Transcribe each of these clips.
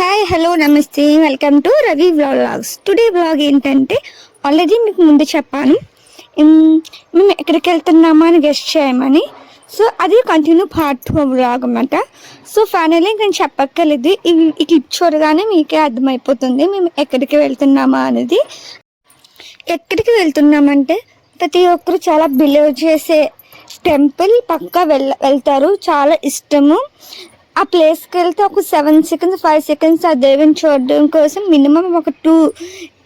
Hi hello నమస్తే. Welcome to Ravi vlogs today vlog ఏంటంటే already మీకు ముందు చెప్పాను. మేము ఎక్కడికి వెళ్తున్నామా అని గెస్ట్ చేయమని. సో అది కంటిన్యూ పార్ట్ టూ వ్లాగ్ అనమాట సో ఫైనల్లీ నేను చెప్పక్కర్లేదు. ఇవి ఈ క్లిప్ చూడగానే మీకే అర్థమైపోతుంది మేము ఎక్కడికి వెళ్తున్నామా అనేది. ఎక్కడికి వెళ్తున్నామంటే ప్రతి ఒక్కరు చాలా బిలీవ్ చేసే టెంపుల్ పక్క వెళ్ళ వెళ్తారు. చాలా ఇష్టము. ఆ ప్లేస్కి వెళ్తే ఒక సెవెన్ సెకండ్స్ ఫైవ్ సెకండ్స్ ఆ దేవుని చూడడం కోసం మినిమం ఒక టూ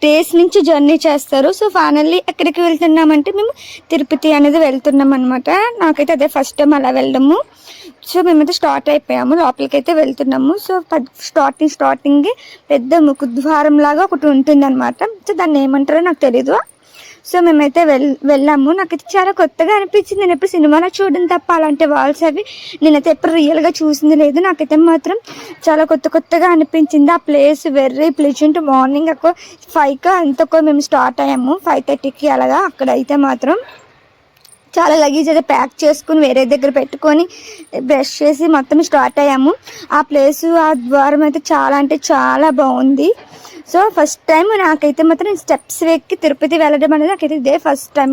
డేస్ నుంచి జర్నీ చేస్తారు. సో ఫైనల్లీ ఎక్కడికి వెళ్తున్నామంటే మేము తిరుపతి అనేది వెళ్తున్నాం అనమాట నాకైతే అదే ఫస్ట్ టైం అలా వెళ్ళడము. సో మేమైతే స్టార్ట్ అయిపోయాము. లోపలికి అయితే వెళ్తున్నాము సో స్టార్టింగ్ స్టార్టింగ్ పెద్ద ముఖద్వారం లాగా ఒకటి ఉంటుంది అనమాట సో దాన్ని ఏమంటారో నాకు తెలీదు. సో మేమైతే వెల్ వెళ్ళాము. నాకైతే చాలా కొత్తగా అనిపించింది. నేను ఎప్పుడు సినిమాలో చూడడం తప్ప అలాంటి వాల్స్ అవి నేనైతే ఎప్పుడు రియల్గా చూసింది లేదు. నాకైతే మాత్రం చాలా కొత్త కొత్తగా అనిపించింది. ఆ ప్లేస్ వెర్రీ ప్లెజెంట్ మార్నింగ్ ఒక ఫైవ్కి అంతకో మేము స్టార్ట్ అయ్యాము. ఫైవ్ థర్టీకి అలాగా అక్కడ అయితే మాత్రం చాలా లగేజ్ అయితే ప్యాక్ చేసుకుని వేరే దగ్గర పెట్టుకొని బ్రష్ చేసి మొత్తం స్టార్ట్ అయ్యాము. ఆ ప్లేస్ ఆ ద్వారం అయితే చాలా అంటే చాలా బాగుంది. సో ఫస్ట్ టైం నాకైతే మాత్రం స్టెప్స్ ఎక్కి తిరుపతి వెళ్ళడం అనేది నాకైతే ఇదే ఫస్ట్ టైం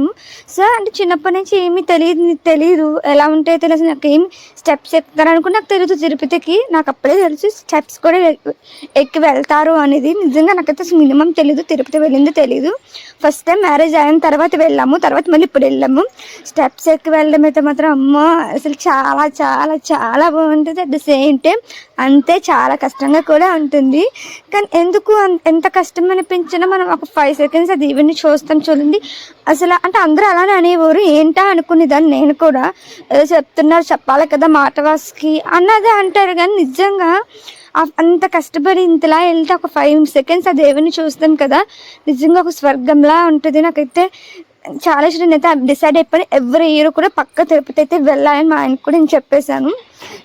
సో అంటే చిన్నప్పటి నుంచి ఏమీ తెలియదు తెలియదు ఎలా ఉంటాయో తెలియదు. నాకు ఏమి స్టెప్స్ ఎక్కుతారు అనుకుని నాకు తెలియదు తిరుపతికి. నాకు అప్పుడే తెలుసు స్టెప్స్ కూడా ఎక్కి వెళ్తారు అనేది. నిజంగా నాకైతే అసలు మినిమం తెలియదు తిరుపతి వెళ్ళింది తెలియదు ఫస్ట్ టైం మ్యారేజ్ అయిన తర్వాత వెళ్ళాము. తర్వాత మళ్ళీ ఇప్పుడు వెళ్ళాము. స్టెప్స్ ఎక్కి వెళ్ళడం అయితే మాత్రం అమ్మ అసలు చాలా చాలా చాలా బాగుంటుంది. అట్ ద సేమ్ టైం అంతే చాలా కష్టంగా కూడా ఉంటుంది. కానీ ఎందుకు అన్- ఎంత కష్టం అనిపించినా మనం ఒక ఫైవ్ సెకండ్స్ అది ఇవన్నీ చూస్తాం చూడండి. అసలు అంటే అందరూ అలానే అనేవారు. ఏంటా అనుకునేదాన్ని నేను కూడా. ఏదో చెప్తున్నారు చెప్పాలి కదా మాటవాస్కి అన్నదే అంటారు కానీ నిజంగా అంత కష్టపడి ఇంతలా వెళ్తే ఒక ఫైవ్ సెకండ్స్ ఆ దేవుని చూస్తాం కదా. నిజంగా ఒక స్వర్గంలా ఉంటుంది. నాకైతే చాలా ఇష్టం నేనైతే డిసైడ్ అయిపోయి ఎవ్రీ ఇయర్ కూడా పక్క తిరుపతి అయితే వెళ్ళాలని మా ఆయన కూడా నేను చెప్పేశాను.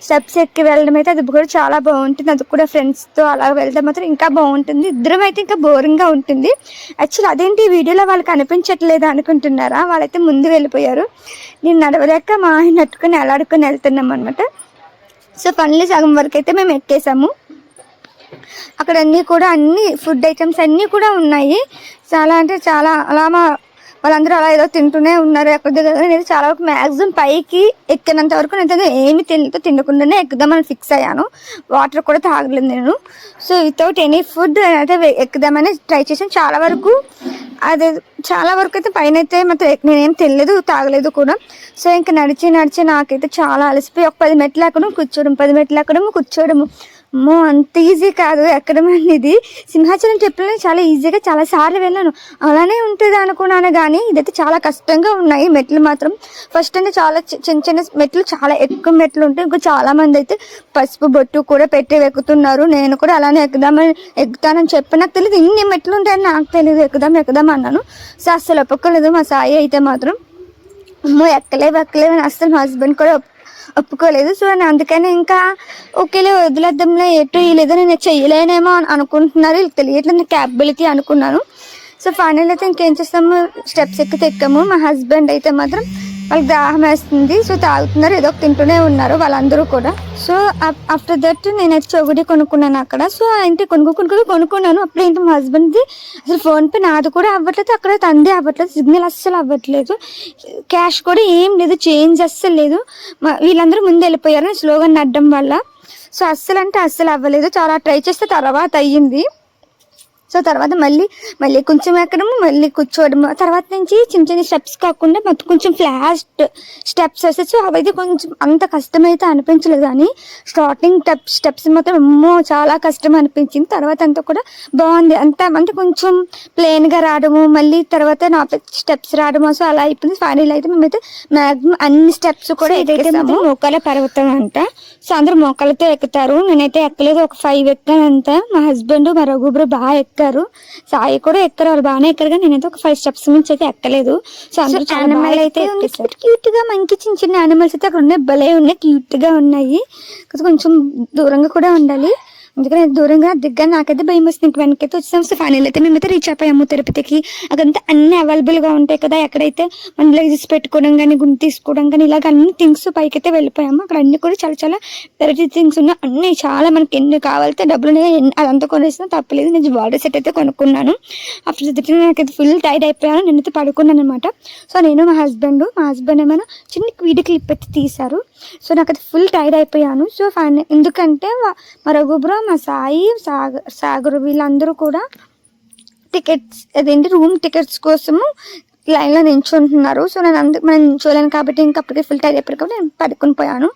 స్టెప్స్ ఎక్కి వెళ్ళడం అయితే అది కూడా చాలా బాగుంటుంది. అది కూడా ఫ్రెండ్స్తో అలా వెళ్తే మాత్రం ఇంకా బాగుంటుంది. ఇద్దరం అయితే ఇంకా బోరింగ్గా ఉంటుంది. యాక్చువల్ అదేంటి? ఈ వీడియోలో వాళ్ళకి అనిపించట్లేదు అనుకుంటున్నారా? వాళ్ళైతే ముందు వెళ్ళిపోయారు. నేను నడవలేక మా ఆయన నట్టుకుని ఎలాడుకొని వెళ్తున్నాం అనమాట సో ఫన్లీ సగం వరకు అయితే మేము ఎక్కేసాము. అక్కడ అన్నీ కూడా అన్ని ఫుడ్ ఐటమ్స్ అన్నీ కూడా ఉన్నాయి. చాలా అంటే చాలా అలా మా వాళ్ళందరూ అలా ఏదో తింటూనే ఉన్నారు ఎక్కడ దగ్గర నేను చాలా వరకు మ్యాక్సిమం పైకి ఎక్కినంత వరకు నేను ఏమి తినతో తినకుండానే ఎక్కుదామని ఫిక్స్ అయ్యాను. వాటర్ కూడా తాగలేదు నేను. సో వితౌట్ ఎనీ ఫుడ్ అయితే ఎక్కుదామని ట్రై చేశాను. చాలా వరకు అదే చాలా వరకు అయితే పైన అయితే మాత్రం నేనేం తినలేదు తాగలేదు కూడా. సో ఇంకా నడిచి నడిచి నాకైతే చాలా అలసిపోయి ఒక పది మెట్లు ఎక్కడం కూర్చోవడం పది మెట్లు ఎక్కడము కూర్చోవడము. అమ్మో అంత ఈజీ కాదు. ఎక్కడం అనేది సింహాచలం టెంపుల్ చాలా ఈజీగా చాలా సార్లు వెళ్ళాను. అలానే ఉంటుంది అనుకున్నాను కానీ ఇదైతే చాలా కష్టంగా ఉన్నాయి మెట్లు మాత్రం. ఫస్ట్ అంటే చాలా చిన్న చిన్న మెట్లు చాలా ఎక్కువ మెట్లు ఉంటాయి ఇంకా చాలా మంది అయితే పసుపు బొట్టు కూడా పెట్టి ఎక్కుతున్నారు. నేను కూడా అలానే ఎక్కుదామని ఎక్కుతానని చెప్పి నాకు తెలియదు ఇన్ని మెట్లు ఉంటాయని నాకు తెలియదు ఎక్కుదాం ఎక్కుదాం అన్నాను. సో అస్సలు ఒప్పుకోలేదు మా సాయి అయితే మాత్రం. అమ్మో ఎక్కలేవు ఎక్కలేవు అని అస్సలు మా హస్బెండ్ కూడా ఒప్పుకోలేదు. సో నేను అందుకని ఇంకా ఓకేలే వదిలేద్దాంలే ఎటు లేదో నేను చెయ్యలేనేమో అని అనుకుంటున్నారు. తెలియట్లేదు క్యాపబిలిటీ అనుకున్నాను. సో ఫైనల్ అయితే ఇంకేం చేస్తాము? స్టెప్స్ ఎక్కితే ఎక్కాము. మా హస్బెండ్ అయితే మాత్రం వాళ్ళకి దాహం వేస్తుంది. సో తాగుతున్నారు ఏదో ఒకటి తింటూనే ఉన్నారు వాళ్ళందరూ కూడా. సో ఆఫ్టర్ దట్ నేనైతే ఒకటి కొనుక్కున్నాను అక్కడ. సో ఏంటి కొనుక్కు కొనుక్కు కొనుక్కున్నాను. అప్పుడు ఏంటి మా హస్బెండ్ది అసలు ఫోన్ పే నాది కూడా అవ్వట్లేదు అక్కడ తంది అవ్వట్లేదు సిగ్నల్ అస్సలు అవ్వట్లేదు. క్యాష్ కూడా ఏం లేదు చేంజ్ అస్సలు లేదు. వీళ్ళందరూ ముందు వెళ్ళిపోయారు స్లోగా నడ్డం వల్ల. సో అస్సలు అంటే అస్సలు అవ్వలేదు. చాలా ట్రై చేస్తే తర్వాత అయ్యింది. సో తర్వాత మళ్ళీ మళ్ళీ కొంచెం ఎక్కడము మళ్ళీ కూర్చోవడము. తర్వాత నుంచి చిన్న చిన్న స్టెప్స్ కాకుండా మొత్తం కొంచెం ఫ్లాస్ట్ స్టెప్స్ వస్తే సో అవైతే కొంచెం అంత కష్టమైతే అనిపించలేదు కానీ స్టార్టింగ్ స్టెప్ స్టెప్స్ మాత్రం అమ్మో చాలా కష్టం అనిపించింది. తర్వాత అంతా కూడా బాగుంది. అంతా అంటే కొంచెం ప్లెయిన్గా రావడము మళ్ళీ తర్వాత నా స్టెప్స్ రావడము సో అలా అయిపోయింది. ఫైనల్ అయితే మేమైతే మ్యాక్సిమం అన్ని స్టెప్స్ కూడా ఏదైతే మోకాల పర్వతం అంట. సో అందరూ మోకాలతో ఎక్కుతారు. నేనైతే ఎక్కలేదు. ఒక ఫైవ్ ఎక్కానంత. మా హస్బెండ్ మా రఘుబ్రు బాగా ఎక్కారు. సాయి కూడా ఎక్కరు వాళ్ళు బాగానే ఎక్కారు కానీ నేనైతే ఒక ఫైవ్ స్టెప్స్ నుంచి అయితే ఎక్కలేదు సో అందరూ చాలా బాగా అయితే క్యూట్గా మంచి చిన్న చిన్న యానిమల్స్ అయితే అక్కడ ఉన్నాయి. భలే ఉన్నాయి. క్యూట్గా ఉన్నాయి. కొంచెం దూరంగా కూడా ఉండాలి. అందుకని దూరంగా దిగ్గా నాకైతే భయం వస్తుంది ఇంక వెనకైతే వచ్చేసాం. సో ఫైనల్ అయితే మేమైతే రీచ్ అయిపోయాము తిరుపతికి. అదంతా అన్ని అవైలబుల్గా ఉంటాయి కదా. ఎక్కడైతే మన లగేజెస్ పెట్టుకోవడం కానీ గుండు తీసుకోవడం కానీ ఇలాగ అన్ని థింగ్స్ పైకైతే వెళ్ళిపోయాము. అక్కడ అన్ని కూడా చాలా చాలా వెరైటీ థింగ్స్ ఉన్నాయి. అన్ని చాలా మనకి ఎన్ని కావాలితే డబ్బులు ఎన్ని- అదంతా కొనేసినా తప్పలేదు. నేను బాడీ సెట్ అయితే కొనుక్కున్నాను. అప్పుడు చదివితే నాకైతే ఫుల్ టైర్డ్ అయిపోయాను. నేనైతే పడుకున్నాను అనమాట సో నేను మా హస్బెండ్ మా హస్బెండ్ ఏమైనా చిన్న వీడియో క్లిప్ అయితే తీశారు. సో నాకైతే ఫుల్ టైర్డ్ అయిపోయాను. సో ఫైన్ ఎందుకంటే మా- మా మా సాయి సాగర్ సాగర్ వీళ్ళందరూ కూడా టికెట్స్ అదేంటి రూమ్ టికెట్స్ కోసము లైన్లో నించుంటున్నారు. సో నేను అందుకు మనం నించోలేను కాబట్టి ఇంకా అప్పటికే ఫుల్ టైర్ అయిపోయి కాబట్టి నేను పడుకొని పోయాను.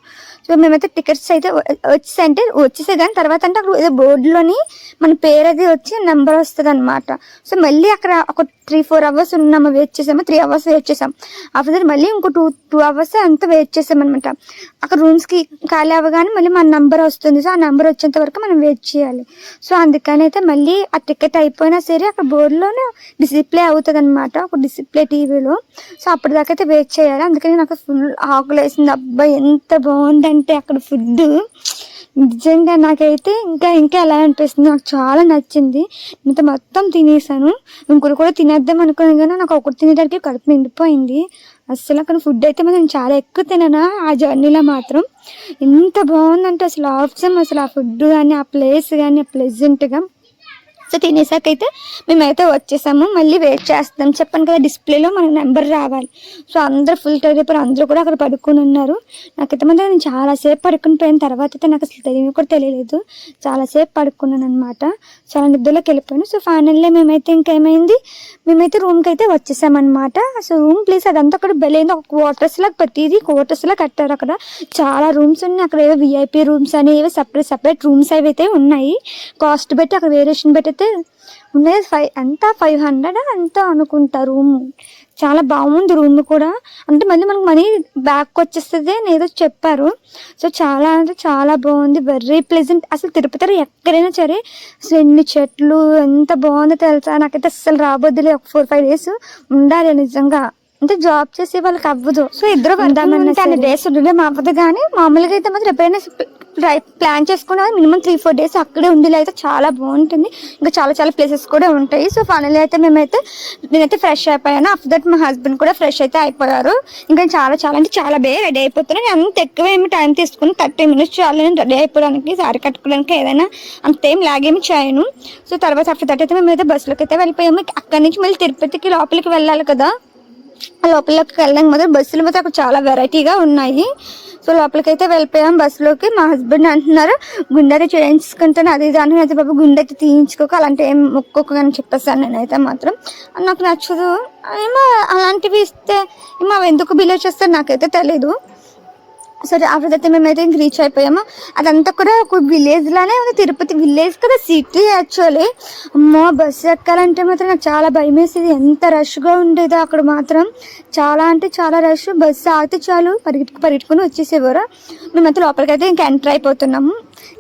సో మేమైతే టికెట్స్ అయితే వ- వచ్చేసాయి అంటే వచ్చేసాయి కానీ తర్వాత అంటే అక్కడ ఏదో బోర్డులోని మన పేరు అది వచ్చి నెంబర్ వస్తుంది అనమాట సో మళ్ళీ అక్కడ ఒక త్రీ ఫోర్ అవర్స్ ఉన్నాము వెయిట్ చేసాము త్రీ అవర్స్ వెయిట్ చేసాం. ఆఫ్టర్ మళ్ళీ ఇంకో టూ టూ అవర్స్ అంతా వెయిట్ చేసాం అనమాట అక్కడ రూమ్స్కి ఖాళీ అవ్వగానే మళ్ళీ మన నెంబర్ వస్తుంది. సో ఆ నెంబర్ వచ్చేంత వరకు మనం వెయిట్ చేయాలి. సో అందుకని అయితే మళ్ళీ ఆ టికెట్ అయిపోయినా సరే అక్కడ బోర్డులోనే డిసిప్లే అవుతుంది అనమాట ఒక డిసిప్లే టీవీలో. సో అప్పటిదాకా అయితే వెయిట్ చేయాలి. అందుకని నాకు ఫుల్ ఆకులు వేసింది. అబ్బాయి ఎంత బాగుందంటే అక్కడ ఫుడ్ నిజంగా నాకైతే ఇంకా ఇంకా ఎలా అనిపిస్తుంది? నాకు చాలా నచ్చింది. ఇంత మొత్తం తినేసాను. ఇంకొకటి కూడా తినేద్దాం అనుకున్నాను కానీ నాకు ఒకటి తినేటరికి కడుపు నిండిపోయింది. అసలు అక్కడ ఫుడ్ అయితే మనం చాలా ఎక్కువ తిననా. ఆ జర్నీలో మాత్రం ఎంత బాగుందంటే అసలు ఆప్షన్ అసలు ఆ ఫుడ్ కానీ ఆ ప్లేస్ కానీ ఆ ప్లెజెంట్గా సో తినేసాకైతే మేమైతే వచ్చేసాము. మళ్ళీ వెయిట్ చేస్తాం చెప్పాను కదా డిస్ప్లేలో మనకు నెంబర్ రావాలి. సో అందరూ ఫుల్ టైర్ అందరూ కూడా అక్కడ పడుకొని ఉన్నారు. నాకైతే మాత్రం నేను చాలాసేపు పడుకుని పోయిన తర్వాత అయితే నాకు అసలు తెలియని కూడా తెలియలేదు. చాలాసేపు పడుకున్నాను అనమాట చాలా నిద్రలోకి వెళ్ళిపోయాను. సో ఫైనల్లీ మేమైతే ఇంకేమైంది? మేమైతే రూమ్కి అయితే వచ్చేసామన్నమాట సో రూమ్ ప్లేస్ అదంతా అక్కడ బెలైంది ఒక క్వార్టర్స్ ప్రతిదీ క్వార్టర్స్లా కట్టారు అక్కడ. చాలా రూమ్స్ ఉన్నాయి. అక్కడ ఏవో విఐపి రూమ్స్ అని ఏవో సపరేట్ సపరేట్ రూమ్స్ అవి అయితే ఉన్నాయి. కాస్ట్ బట్టి అక్కడ వేరియేషన్ బట్టి అయితే ఉన్నాయి ఫైవ్ అంతా ఫైవ్ హండ్రెడ్ అంతా అనుకుంటా రూమ్ చాలా బాగుంది రూమ్ కూడా. అంటే మళ్ళీ మనకు మనీ బ్యాక్ వచ్చేస్తుంది అని ఏదో చెప్పారు. సో చాలా అంటే చాలా బాగుంది. వెరీ ప్లెజెంట్ అసలు తిరుపతిలో ఎక్కడైనా సరే అసలు ఎన్ని చెట్లు ఎంత బాగుందో తెలుసా? నాకైతే అస్సలు రాబోద్దులే ఒక ఫోర్ ఫైవ్ డేస్ ఉండాలి నిజంగా. అంటే జాబ్ చేసే వాళ్ళకి అవ్వదు. సో ఇద్దరు కానీ డేస్ ఉండడం అవ్వదు కానీ మామూలుగా అయితే మాత్రం ఎప్పుడైనా ప్లాన్ చేసుకున్నా మినిమం త్రీ ఫోర్ డేస్ అక్కడే ఉండేలా అయితే చాలా బాగుంటుంది. ఇంకా చాలా చాలా ప్లేసెస్ కూడా ఉంటాయి. సో ఫైనల్లీ అయితే మేమైతే నేనైతే ఫ్రెష్ అయిపోయాను. ఆఫ్టర్ దట్ మా హస్బెండ్ కూడా ఫ్రెష్ అయితే అయిపోయారు. ఇంకా చాలా చాలా అంటే చాలా బాగా రెడీ అయిపోతున్నాను నేను అంత ఎక్కువ ఏమి టైం తీసుకుని థర్టీ మినిట్స్ చాలు నేను రెడీ అయిపోవడానికి సారీ కట్టుకోవడానికి ఏదైనా అంత ఏం లాగేమి చేయను. సో తర్వాత ఆఫ్టర్ దట్ అయితే మేమైతే బస్సులోకి అయితే వెళ్ళిపోయాము. అక్కడి నుంచి మళ్ళీ తిరుపతికి లోపలికి వెళ్ళాలి కదా. లోపలికి వెళ్ళడానికి మాత్రం బస్సులు మాత్రం అక్కడ చాలా వెరైటీగా ఉన్నాయి. సో లోపలికి అయితే వెళ్ళిపోయాం బస్సులోకి. మా హస్బెండ్ అంటున్నారు గుండె చేయించుకుంటాను అది దాని అయితే బాబు గుండె అయితే తీయించుకోక అలాంటి ఏం మొక్కొక్క అని చెప్పేస్తాను నేనైతే మాత్రం. నాకు నచ్చదు. ఏమో అలాంటివి ఇస్తే ఏమో అవి ఎందుకు బిలీవ్ చేస్తారు నాకైతే తెలీదు. సరే ఆఫ్టర్ దట్ మేమైతే ఇంక రీచ్ అయిపోయాము అదంతా కూడా ఒక విలేజ్ లానే ఉంది. తిరుపతి విలేజ్ కదా సిటీ యాక్చువల్లీ అమ్మో బస్సు ఎక్కాలంటే మాత్రం నాకు చాలా భయం వేసేది. ఎంత రష్గా ఉండేదో అక్కడ మాత్రం. చాలా అంటే చాలా రష్ బస్సు ఆగితే చాలు పరిగెట్టుకు పరిగెట్టుకుని వచ్చేసేవారు. మేమైతే లోపలికైతే ఇంకా ఎంటర్ అయిపోతున్నాము.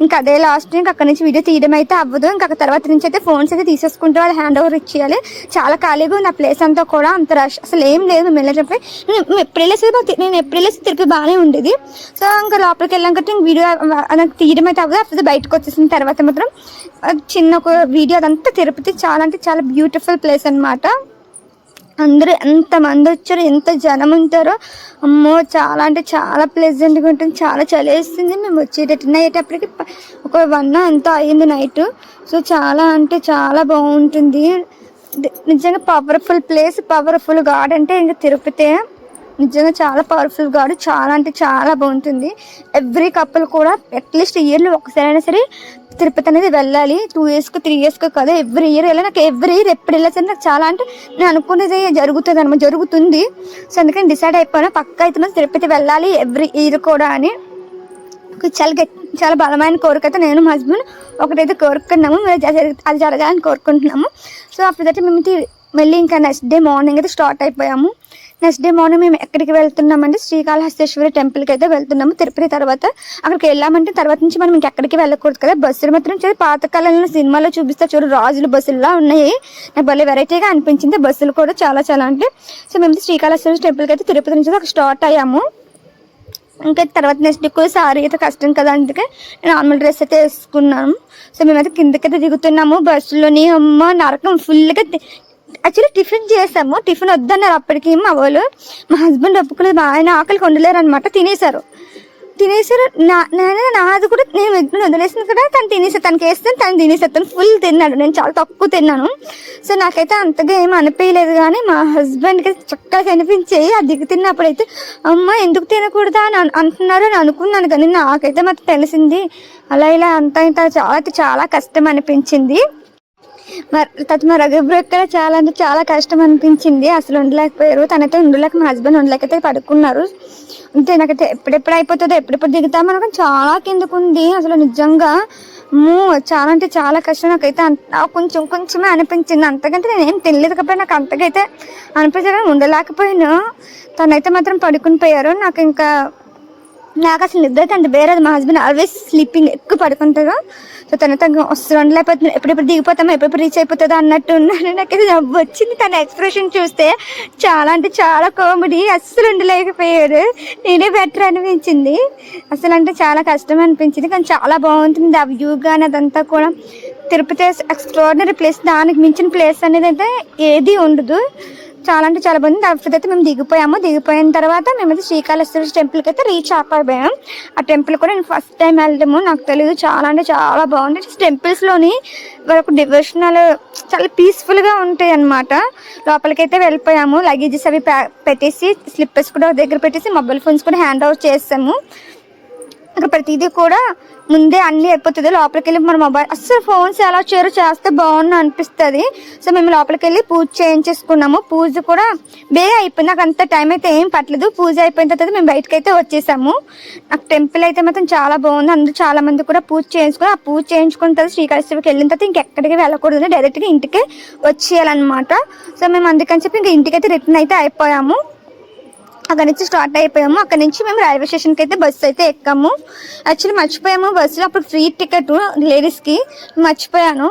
ఇంకా అదే లాస్ట్ ఇంకా అక్కడ నుంచి వీడియో తీయడం అయితే అవ్వదు. ఇంకా తర్వాత నుంచి అయితే ఫోన్స్ అయితే తీసేసుకుంటే వాళ్ళు హ్యాండ్ ఓవర్ ఇచ్చేయాలి. చాలా ఖాళీగా ఉంది ఆ ప్లేస్ అంతా కూడా అంత రష్ అసలు ఏం లేదు మేము వెళ్ళేటప్పుడు నేను మేము ఎప్పుడు వెళ్ళేసి నేను ఎప్పుడు వెళ్ళేసి తిరిగి బాగానే ఉండేది. సో ఇంకా లోపలికి వెళ్ళాక ఇంక వీడియో నాకు తీయడం అయితే అవ్వదు. అప్పుడు బయటకు వచ్చేసిన తర్వాత మాత్రం చిన్న ఒక వీడియో అదంతా తిరుపతి చాలా అంటే చాలా బ్యూటిఫుల్ ప్లేస్ అనమాట అందరూ ఎంతమంది వచ్చారో ఎంత జనం ఉంటారో అమ్మో చాలా అంటే చాలా ప్లెజెంట్గా ఉంటుంది చాలా చలి వేస్తుంది. మేము వచ్చేటట్టు అయ్యేటప్పటికి ఒక వన్ అంతా అయ్యింది నైట్ సో చాలా అంటే చాలా బాగుంటుంది. నిజంగా పవర్ఫుల్ ప్లేస్ పవర్ఫుల్ గాడ్ అంటే ఇంకా తిరుపతి నిజంగా చాలా పవర్ఫుల్ గాడు. చాలా అంటే చాలా బాగుంటుంది. ఎవ్రీ కపుల్ కూడా అట్లీస్ట్ ఇయర్లో ఒకసారైనా సరే తిరుపతి అనేది వెళ్ళాలి. టూ ఇయర్స్కి త్రీ ఇయర్స్కి కదా ఎవ్రీ ఇయర్ వెళ్ళి నాకు ఎవ్రీ ఇయర్ ఎప్పుడు వెళ్ళా సరే నాకు చాలా అంటే నేను అనుకునేది జరుగుతుంది అనమాట జరుగుతుంది. సో అందుకని డిసైడ్ అయిపోయాను పక్క అయితే తిరుపతి వెళ్ళాలి ఎవ్రీ ఇయర్ కూడా అని. చాలా గట్టి చాలా బలమైన కోరిక అయితే నేను మా హస్బెండ్ ఒకటైతే కోరుకున్నాము. మరి అది జరగాలని కోరుకుంటున్నాము. సో అప్పుడు మేము మళ్ళీ ఇంకా నెక్స్ట్ డే మార్నింగ్ అయితే స్టార్ట్ అయిపోయాము. నెక్స్ట్ డే మార్నింగ్ మేము ఎక్కడికి వెళ్తున్నామంటే శ్రీకాళహస్తేశ్వరి టెంపుల్కి అయితే వెళ్తున్నాము. తిరుపతి తర్వాత అక్కడికి వెళ్ళామంటే తర్వాత నుంచి మనం ఇంకెక్కడికి వెళ్ళకూడదు కదా? బస్సులు మాత్రం చూడు పాతకాలంలో సినిమాలో చూపిస్తే చూడు రాజులు బస్సుల్లో ఉన్నాయి. నాకు భలే వెరైటీగా అనిపించింది. బస్సులు కూడా చాలా చాలా అంటే. సో మేము శ్రీకాళహస్తేశ్వరి టెంపుల్కి అయితే తిరుపతి నుంచి అక్కడ స్టార్ట్ అయ్యాము. ఇంకా తర్వాత నెక్స్ట్ ఎక్కువ సారీ అయితే కష్టం కదా అందుకే నేను నార్మల్ డ్రెస్ అయితే వేసుకున్నాను సో మేమైతే కిందకైతే దిగుతున్నాము. బస్సులోని అమ్మ నరకం ఫుల్గా యాక్చువల్లీ టిఫిన్ చేసాము. టిఫిన్ వద్దన్నారు అప్పటికి మా వాళ్ళు. మా హస్బెండ్ ఒప్పుకునేది ఆయన ఆకలికి వండలేరు అనమాట తినేశారు. తినేసారు నా నేను నాది కూడా నేను ఎగ్గును వదిలేసింది కూడా తను తినేసాను తనకి వేస్తే తను తినేసాను తను ఫుల్ తిన్నాడు. నేను చాలా తక్కువ తిన్నాను. సో నాకైతే అంతగా ఏం అనిపించలేదు కానీ మా హస్బెండ్కి చక్కగా కనిపించాయి అది దిగు తిన్నప్పుడైతే అమ్మ ఎందుకు తినకూడదా? అని అంటున్నారు అని అనుకున్నాను కానీ నాకైతే మాకు తెలిసింది. అలా ఇలా అంతా ఇంత చాలా చాలా కష్టం అనిపించింది. తర్వాత మా రఘుబ్రు ఇక్కడ చాలా అంటే చాలా కష్టం అనిపించింది. అసలు ఉండలేకపోయారు. తనైతే ఉండలేక మా హస్బెండ్ ఉండలేకైతే పడుకున్నారు. అంతే నాకైతే ఎప్పుడెప్పుడు అయిపోతుందో ఎప్పుడెప్పుడు దిగుతామో నాకు చాలా కిందకు ఉంది. అసలు నిజంగా చాలా అంటే చాలా కష్టం. నాకైతే అంత కొంచెం కొంచెమే అనిపించింది. అంతకంటే నేను ఏం తెలియదు కాబట్టి నాకు అంతకైతే అనిపించడం ఉండలేకపోయాను తనైతే మాత్రం పడుకుని పోయారు. నాకు ఇంకా నాకు అసలు నిద్ర అయితే అంత బేరదు మా హస్బెండ్ ఆల్వేస్ స్లీపింగ్ ఎక్కువ పడుకుంటారు సో తన తను వస్తుంది లేకపోతే ఎప్పుడెప్పుడు దిగిపోతామో ఎప్పుడెప్పుడు రీచ్ అయిపోతుందో అన్నట్టు ఉన్నాను నాకైతే నవ్వు వచ్చింది. తన ఎక్స్ప్రెషన్ చూస్తే చాలా అంటే చాలా కామెడీ అస్సలు ఉండలేకపోయాడు. నేనే బెటర్ అనిపించింది. అసలు అంటే చాలా కష్టం అనిపించింది. కానీ చాలా బాగుంటుంది ఆ వ్యూ కానీ అదంతా కూడా. తిరుపతి ఎక్స్ట్రాడినరీ ప్లేస్ దానికి మించిన ప్లేస్ అనేది అయితే ఏది ఉండదు. చాలా అంటే చాలా బాగుంది తర్వాత అయితే మేము దిగిపోయాము. దిగిపోయిన తర్వాత మేమైతే శ్రీకాళహస్తి టెంపుల్కి అయితే రీచ్ అయిపోయాం. ఆ టెంపుల్ కూడా నేను ఫస్ట్ టైం వెళ్ళడము. నాకు తెలియదు చాలా అంటే చాలా బాగుంది. టెంపుల్స్లోని ఒక డివోషనల్ చాలా పీస్ఫుల్గా ఉంటాయి అన్నమాట. లోపలికి అయితే వెళ్ళిపోయాము. లగేజెస్ అవి పెట్టేసి స్లిప్పర్స్ కూడా దగ్గర పెట్టేసి మొబైల్ ఫోన్స్ కూడా హ్యాండ్ ఓవర్ చేసాము అక్కడ ప్రతిదీ కూడా ముందే అన్ని అయిపోతుంది. లోపలికి వెళ్ళి మన మొబైల్ అస్సలు ఫోన్స్ ఎలా చేయరు చేస్తే బాగుంది అనిపిస్తుంది. సో మేము లోపలికి వెళ్ళి పూజ చేయించేసుకున్నాము. పూజ కూడా బేగా అయిపోయింది. నాకు అంత టైం అయితే ఏం పట్టలేదు. పూజ అయిపోయిన తర్వాత మేము బయటకు అయితే వచ్చేసాము. నాకు టెంపుల్ అయితే మాత్రం చాలా బాగుంది. అందరూ చాలా మంది కూడా పూజ చేయించుకుని ఆ పూజ చేయించుకున్న తర్వాత శ్రీకాళేశ్వరికి వెళ్ళిన తర్వాత ఇంకెక్కడికి వెళ్ళకూడదు. డైరెక్ట్గా ఇంటికే వచ్చేయాలన్నమాట. సో మేము అందుకని చెప్పి ఇంకా ఇంటికైతే రిటర్న్ అయితే అయిపోయాము. అక్కడ నుంచి స్టార్ట్ అయిపోయాము. అక్కడ నుంచి మేము రైల్వే స్టేషన్కి అయితే బస్సు అయితే ఎక్కాము. యాక్చువల్లీ మర్చిపోయాము. బస్సులో అప్పుడు ఫ్రీ టికెట్ లేడీస్కి మర్చిపోయాను.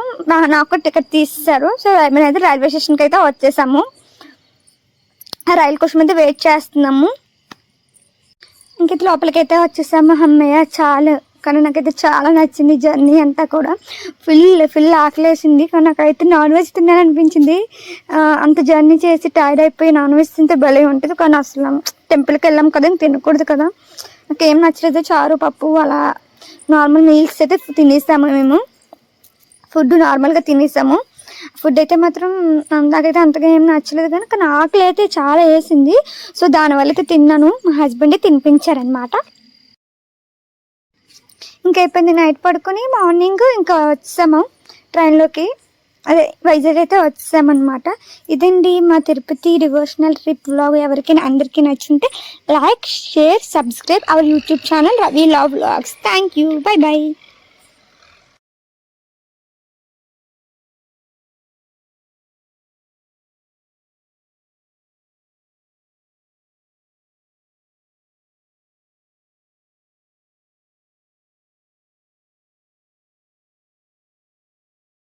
నాకు టికెట్ తీసేశారు. సో మేము అయితే రైల్వే స్టేషన్కి అయితే వచ్చేసాము. రైలు కోసం అయితే వెయిట్ చేస్తున్నాము. ఇంక లోపలికి అయితే వచ్చేసాము. అమ్మయ్య చాలు. కానీ నాకైతే చాలా నచ్చింది జర్నీ అంతా కూడా. ఫుల్ ఫుల్ ఆకలేసింది. కానీ నాకైతే నాన్ వెజ్ తినాలనిపించింది అనిపించింది అంత జర్నీ చేసి టైర్డ్ అయిపోయి నాన్ వెజ్ తింటే భలే ఉంటుంది. కానీ అసలు టెంపుల్కి వెళ్ళాం కదా తినకూడదు కదా. నాకేం నచ్చలేదు. చారు పప్పు అలా నార్మల్ మీల్స్ అయితే తినేసాము మేము. ఫుడ్ నార్మల్గా తినేసాము. ఫుడ్ అయితే మాత్రం నాకైతే అంతగా ఏం నచ్చలేదు. కానీ కానీ ఆకలి అయితే చాలా వేసింది. సో దానివల్ల అయితే తిన్నాను. మా హస్బెండే తినిపించారనమాట ఇంకా అయిపోయింది నైట్ పడుకొని మార్నింగ్ ఇంకా వచ్చాము ట్రైన్లోకి అదే వైజాగ్ అయితే వచ్చామన్నమాట ఇదండి మా తిరుపతి డివోషనల్ ట్రిప్ వ్లాగ్ ఎవరికైనా అందరికీ నచ్చుంటే like share subscribe our YouTube channel Ravi love vlogs thank you bye bye